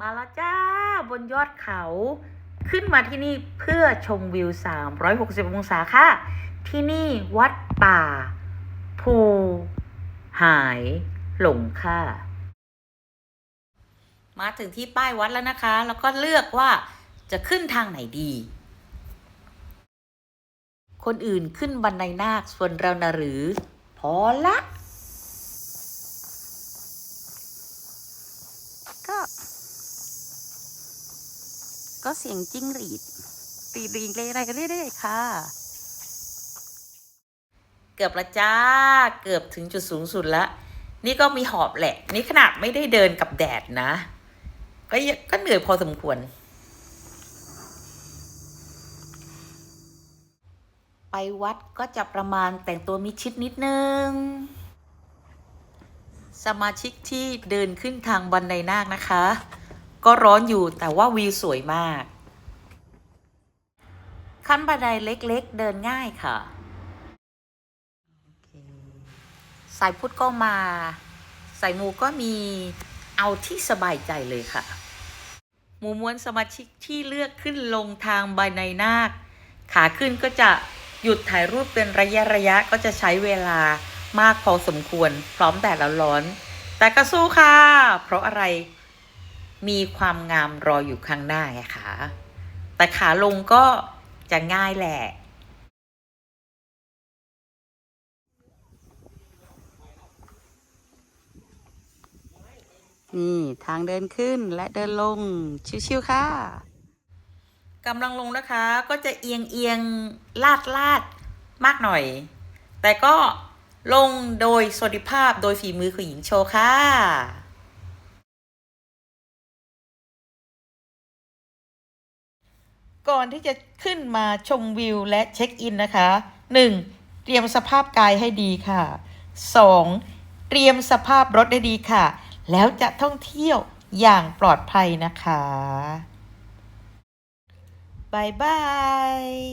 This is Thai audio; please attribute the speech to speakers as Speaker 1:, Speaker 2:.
Speaker 1: มาแล้วจ้าบนยอดเขา ขึ้นมาที่นี่เพื่อชมวิว 360 องศาค่ะ ที่นี่วัดป่า ภูหายหลงค่ะ มาถึงที่ป้ายวัดแล้วนะคะ แล้วก็เลือกว่าจะขึ้นทางไหนดี คนอื่นขึ้นบันไดนาคส่วนเรานะหรือ พอละ
Speaker 2: ก็ ก็เสียงจิ้งหรีดรีดรีดอะไรกันเรื่อยๆค่ะ
Speaker 1: เกือบละจ้า เกือบถึงจุดสูงสุดแล้วนี่ก็มีหอบแหละ นี่ขนาดไม่ได้เดินกับแดดนะ ก็ก็เหนื่อยพอสมควร ไปวัดก็จะประมาณแต่งตัวมิดชิดนิดนึง สมาชิกที่เดินขึ้นทางบันไดนาคนะคะ ก็ร้อนอยู่แต่ว่าวิวสวยมาก ขั้นบันไดเล็กๆ เดินง่ายค่ะ สายพุทธก็มา สายมูก็มีเอาที่สบายใจเลยค่ะ หมู่มวลสมาชิกที่เลือกขึ้นลงทางบันไดนาค ขาขึ้นก็จะหยุดถ่ายรูปเป็นระยะระยะก็จะใช้เวลามากพอสมควรพร้อมแต่ละร้อน แต่ก็สู้ค่ะ เพราะอะไร มีความงามรออยู่ข้างหน้าไงคะแต่ขาลงก็จะง่ายแหละ
Speaker 2: นี่ทางเดินขึ้นและเดินลง ชิวๆค่ะ
Speaker 1: กำลังลงนะคะก็จะเอียงเอียงลาดลาดมากหน่อย แต่ก็ลงโดยสวัสดิภาพโดยฝีมือของหญิงโชว์ค่ะ ก่อนที่จะขึ้นมาชมวิวและเช็คอินนะคะ 1. เตรียมสภาพกายให้ดีค่ะ 2. เตรียมสภาพรถได้ดีค่ะ แล้วจะท่องเที่ยวอย่างปลอดภัยนะคะบายบาย